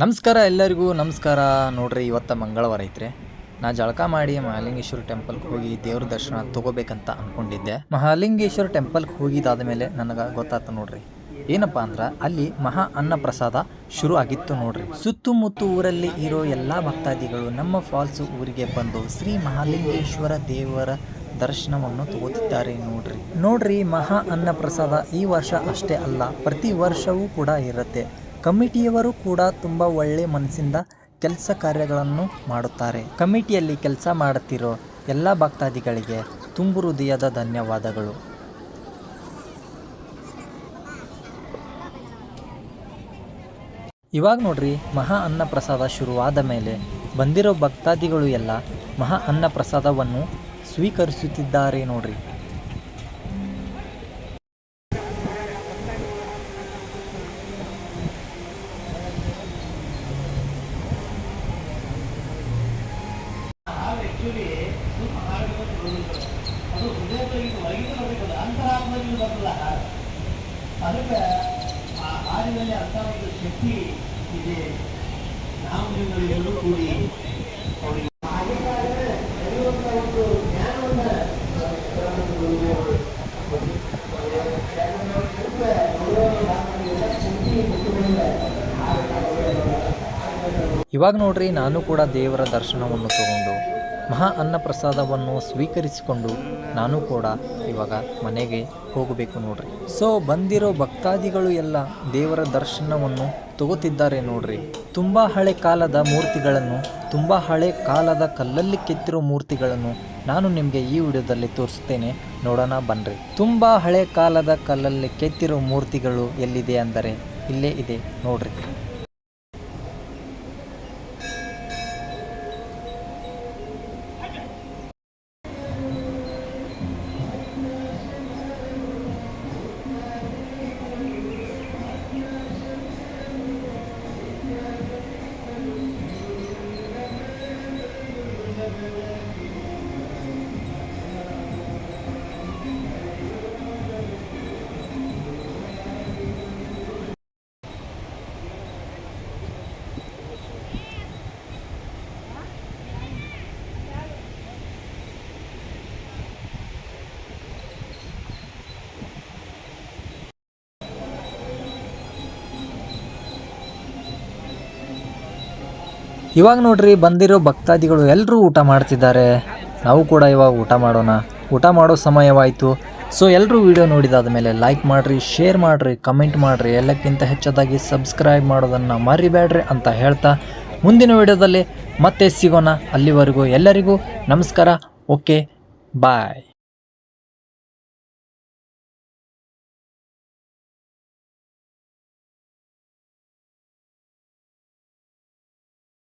ನಮಸ್ಕಾರ ಎಲ್ಲರಿಗೂ, ನಮಸ್ಕಾರ. ನೋಡ್ರಿ, ಇವತ್ತು ಮಂಗಳವಾರ ಐತ್ರಿ. ನಾ ಜಳಕ ಮಾಡಿ ಮಹಾಲಿಂಗೇಶ್ವರ ಟೆಂಪಲ್ಗೆ ಹೋಗಿ ದೇವ್ರ ದರ್ಶನ ತಗೋಬೇಕಂತ ಅಂದ್ಕೊಂಡಿದ್ದೆ ಮಹಾಲಿಂಗೇಶ್ವರ ಟೆಂಪಲ್ಗೆ ಹೋಗಿದಾದ ಮೇಲೆ ನನಗೆ ಗೊತ್ತಾಯ್ತು ನೋಡ್ರಿ. ಏನಪ್ಪ ಅಂದ್ರೆ, ಅಲ್ಲಿ ಮಹಾ ಅನ್ನ ಪ್ರಸಾದ ಶುರು ಆಗಿತ್ತು ನೋಡ್ರಿ. ಸುತ್ತಮುತ್ತ ಊರಲ್ಲಿ ಇರೋ ಎಲ್ಲ ಭಕ್ತಾದಿಗಳು ನಮ್ಮ ಫಾಲ್ಸ್ ಊರಿಗೆ ಬಂದು ಶ್ರೀ ಮಹಾಲಿಂಗೇಶ್ವರ ದೇವರ ದರ್ಶನವನ್ನು ತಗೋತಿದ್ದಾರೆ ನೋಡ್ರಿ. ನೋಡ್ರಿ, ಮಹಾ ಅನ್ನ ಪ್ರಸಾದ ಈ ವರ್ಷ ಅಷ್ಟೇ ಅಲ್ಲ, ಪ್ರತಿ ವರ್ಷವೂ ಕೂಡ ಇರುತ್ತೆ. ಕಮಿಟಿಯವರು ಕೂಡ ತುಂಬ ಒಳ್ಳೆ ಮನಸ್ಸಿಂದ ಕೆಲಸ ಕಾರ್ಯಗಳನ್ನು ಮಾಡುತ್ತಾರೆ. ಕಮಿಟಿಯಲ್ಲಿ ಕೆಲಸ ಮಾಡುತ್ತಿರೋ ಎಲ್ಲ ಭಕ್ತಾದಿಗಳಿಗೆ ತುಂಬು ಹೃದಯದ ಧನ್ಯವಾದಗಳು. ಇವಾಗ ನೋಡ್ರಿ, ಮಹಾ ಅನ್ನ ಪ್ರಸಾದ ಶುರುವಾದ ಮೇಲೆ ಬಂದಿರೋ ಭಕ್ತಾದಿಗಳು ಎಲ್ಲ ಮಹಾ ಅನ್ನ ಪ್ರಸಾದವನ್ನು ಸ್ವೀಕರಿಸುತ್ತಿದ್ದಾರೆ ನೋಡ್ರಿ. ಅದಕ್ಕೆ ಆ ಹಾಡಿನಲ್ಲಿ ಅಂತ ಒಂದು ಶಕ್ತಿ ಇದೆ. ನಾವು ಕೂಡಿ ಅವರಿಗೆ ಇವಾಗ ನೋಡ್ರಿ, ನಾನು ಕೂಡ ದೇವರ ದರ್ಶನವನ್ನು ತಗೊಂಡು ಮಹಾ ಅನ್ನ ಪ್ರಸಾದವನ್ನು ಸ್ವೀಕರಿಸಿಕೊಂಡು ನಾನು ಕೂಡ ಇವಾಗ ಮನೆಗೆ ಹೋಗಬೇಕು ನೋಡ್ರಿ. ಸೊ, ಬಂದಿರೋ ಭಕ್ತಾದಿಗಳು ಎಲ್ಲ ದೇವರ ದರ್ಶನವನ್ನು ತಗೋತಿದ್ದಾರೆ ನೋಡ್ರಿ. ತುಂಬ ಹಳೆ ಕಾಲದ ಮೂರ್ತಿಗಳನ್ನು, ತುಂಬ ಹಳೆ ಕಾಲದ ಕಲ್ಲಲ್ಲಿ ಕೆತ್ತಿರೋ ಮೂರ್ತಿಗಳನ್ನು ನಾನು ನಿಮಗೆ ಈ ವಿಡಿಯೋದಲ್ಲಿ ತೋರಿಸ್ತೇನೆ. ನೋಡೋಣ, ಬನ್ರಿ. ತುಂಬ ಹಳೆ ಕಾಲದ ಕಲ್ಲಲ್ಲಿ ಕೆತ್ತಿರೋ ಮೂರ್ತಿಗಳು ಎಲ್ಲಿದೆ ಅಂದರೆ ಇಲ್ಲೇ ಇದೆ ನೋಡ್ರಿ. ಇವಾಗ ನೋಡ್ರಿ ಬಂದಿರೋ ಭಕ್ತಾದಿಗಳು ಎಲ್ಲರೂ ಊಟ ಮಾಡ್ತಿದ್ದಾರೆ. ನಾವು ಕೂಡ ಇವಾಗ ಊಟ ಮಾಡೋಣ. ಊಟ ಮಾಡೋ ಸಮಯವಾಯಿತು. ಸೊ ಎಲ್ಲರೂ ವಿಡಿಯೋ ನೋಡಿದಾದ ಮೇಲೆ ಲೈಕ್ ಮಾಡಿರಿ ಶೇರ್ ಮಾಡಿರಿ ಕಮೆಂಟ್ ಮಾಡಿರಿ. ಎಲ್ಲಕ್ಕಿಂತ ಹೆಚ್ಚದಾಗಿ ಸಬ್ಸ್ಕ್ರೈಬ್ ಮಾಡೋದನ್ನು ಮರಿಬೇಡ್ರಿ ಅಂತ ಹೇಳ್ತಾ ಮುಂದಿನ ವಿಡಿಯೋದಲ್ಲಿ ಮತ್ತೆ ಸಿಗೋಣ. ಅಲ್ಲಿವರೆಗೂ ಎಲ್ಲರಿಗೂ ನಮಸ್ಕಾರ. Okay bye